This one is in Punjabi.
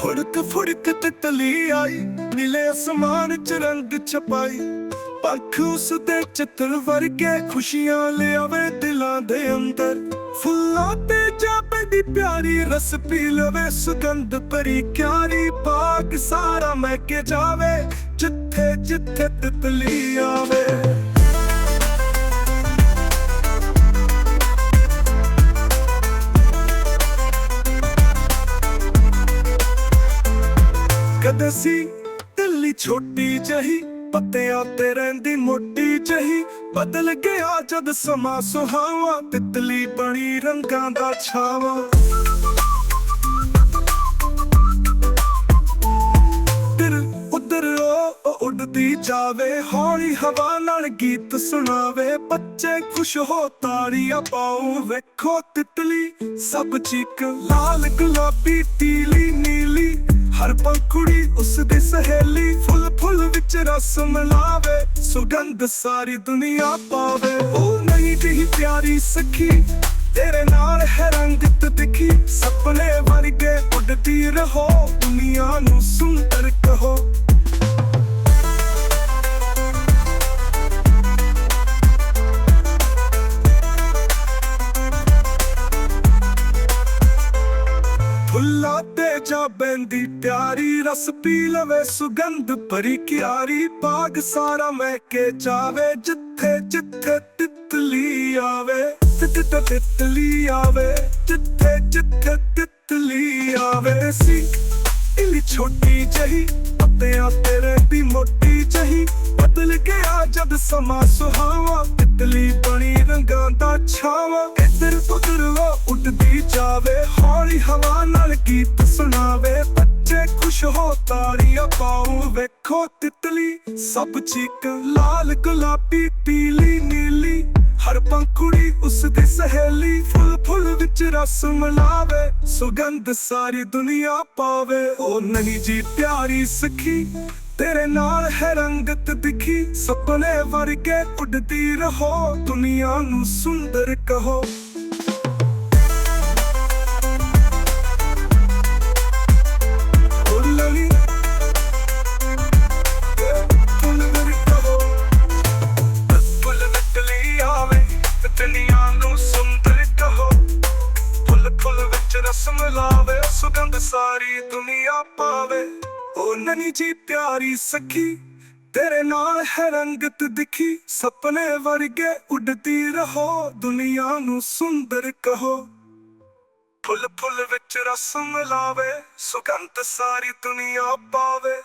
ਫੁੜਕ ਫੁੜਕ ਤਿਤਲੀ ਆਈ, ਨੀਲੇ ਅਸਮਾਨ ਚ ਰੰਗ ਛਪਾਈ। ਪੰਖ ਉਸ ਦੇ ਚਿੱਤਰ ਵਰਗੇ ਖੁਸ਼ੀਆਂ ਲਿਆਵੇ ਦਿਲਾਂ ਦੇ ਅੰਦਰ। ਫੁੱਲਾਂ ਤੇ ਜਾਪੇ ਦੀ ਪਿਆਰੀ ਰਸ ਪੀ ਲਵੇ, ਸੁਗੰਧ ਭਰੀ ਕਿਆਰੀ ਪਾਕ ਸਾਰਾ ਮਹਿਕੇ ਜਾਵੇ, ਜਿੱਥੇ ਜਿੱਥੇ ਤਿਤਲੀ ਆਵੇ। ਕਦੇ ਸੀ ਦਿੱਲੀ ਛੋਟੀ ਜਹੀ, ਪੱਤਿਆਂ ਤੇ ਰਹਿੰਦੀ ਮੋਟੀ ਜਹੀ, ਬਦਲ ਗਿਆ ਜਦ ਸਮਾਂ ਸੁਹਾਵਾ, ਤਿਤਲੀ ਬਣੀ ਰੰਗਾਂ ਦਾ ਛਾਵਾ। ਉਧਰ ਉਹ ਉੱਡਦੀ ਜਾਵੇ, ਹੌਲੀ ਹਵਾ ਨਾਲ ਗੀਤ ਸੁਣਾਵੇ, ਬੱਚੇ ਖੁਸ਼ ਹੋ ਤਾੜੀਆਂ ਪਾਉ ਵੇਖੋ ਤਿਤਲੀ ਸਭ ਚੀਕ, ਲਾਲ ਗੁਲਾਬੀ, ਤੀਲੀ, ਨੀਲੀ ਹਰ ਪੰਖੁੜੀ ਉਸ ਦੀ ਸਹੇਲੀ ਫੁੱਲ ਫੁੱਲ ਵਿੱਚ ਰਸ ਮਿਲਾਵੇ, ਸੁਗੰਧ ਸਾਰੀ ਦੁਨੀਆ ਪਾਵੇ। ਉਹ ਨਹੀਂ ਜਿਹੀ ਪਿਆਰੀ ਸਖੀ, ਤੇਰੇ ਨਾਲ ਹੈ ਰੰਗਤ ਦਿਖੀ ਸੁਪਨੇ ਵਰਗੇ ਉੱਡਦੀ ਰਹੋ ਦੁਨੀਆ ਨੂੰ ਸੁੰਦਰ ਫੁੱਲਾਂ ਦੀ ਪਿਆਰੀ ਰਸ ਪੀ ਲਵੇ, ਸੁਗੰਧ ਭਰੀ ਕਿਆਰੀ। ਬਾਗ ਸਾਰਾ ਮਹਿਕੇ ਜਾਵੇ ਜਿੱਥੇ ਜਿੱਥੇ ਤਿਤਲੀ ਆਵੇ। ਤਿੱਤ ਤਿਤਲੀ ਆਵੇ, ਜਿੱਥੇ ਜਿੱਥੇ ਤਿਤਲੀ ਆਵੇ। ਸੀ ਇਲੀ ਛੋਟੀ ਜਹੀ, ਪੱਤਿਆਂ ਤੇ ਰਹਿੰਦੀ ਮੋਟੀ ਜਹੀ। ਬਦਲ ਗਿਆ ਜਦ ਸਮਾਂ ਸੁਹਾਵਾ, ਤਿਤਲੀ ਬਣੀ ਰੰਗਾਂ ਦਾ ਛਾਵਾ। ਇੱਧਰ ਉੱਧਰ ਉੱਡਦੀ ਜਾਵੇ, ਹੌਲੀ ਹਵਾ ਨਾਲ ਕੀ ਸੁਣਾਵੇ, ਬੱਚੇ ਖੁਸ਼ ਹੋ ਤਾਰੀਆਂ ਪਾਉ ਵੇਖੋ ਤਿਤਲੀ, ਸਭ ਚੀਕ, ਲਾਲ, ਗੁਲਾਬੀ, ਪੀਲੀ, ਨੀਲੀ। ਹਰ ਪੰਖੁੜੀ ਉਸ ਦੀ ਸਹੇਲੀ, ਫੁੱਲ ਫੁੱਲ ਵਿੱਚ ਰਸ ਮਿਲਾਵੇ। ਸੁਗੰਧ ਸਾਰੀ ਦੁਨੀਆ ਪਾਵੇ। ਉਹ ਨਹੀਂ ਜੀ, ਪਿਆਰੀ ਸਖੀ, ਤੇਰੇ ਨਾਲ ਹੈ ਰੰਗਤ ਦਿਖੀ। ਸੁਪਨੇ ਵਰਗੇ ਉੱਡਦੀ ਰਹੋ, ਦੁਨੀਆ ਨੂੰ ਸੁੰਦਰ ਕਹੋ। ਵਿੱਚ ਰਸ ਸੁਗੰਧ ਸਾਰੀ ਦੁਨੀਆ ਪਾਵੇ। ਉਹ ਨਨੀ ਜੀ ਪਿਆਰੀ ਸਖੀ, ਤੇਰੇ ਨਾਲ ਹੈ ਰੰਗਤ ਦਿਖੀ। ਸੁਪਨੇ ਵਰਗੇ ਉੱਡਦੀ ਰਹੋ, ਦੁਨੀਆ ਨੂੰ ਸੁੰਦਰ ਕਹੋ। ਫੁੱਲ ਫੁੱਲ ਵਿੱਚ ਰਸਮ ਲਾਵੇ, ਸੁਗੰਧ ਸਾਰੀ ਦੁਨੀਆ ਪਾਵੇ।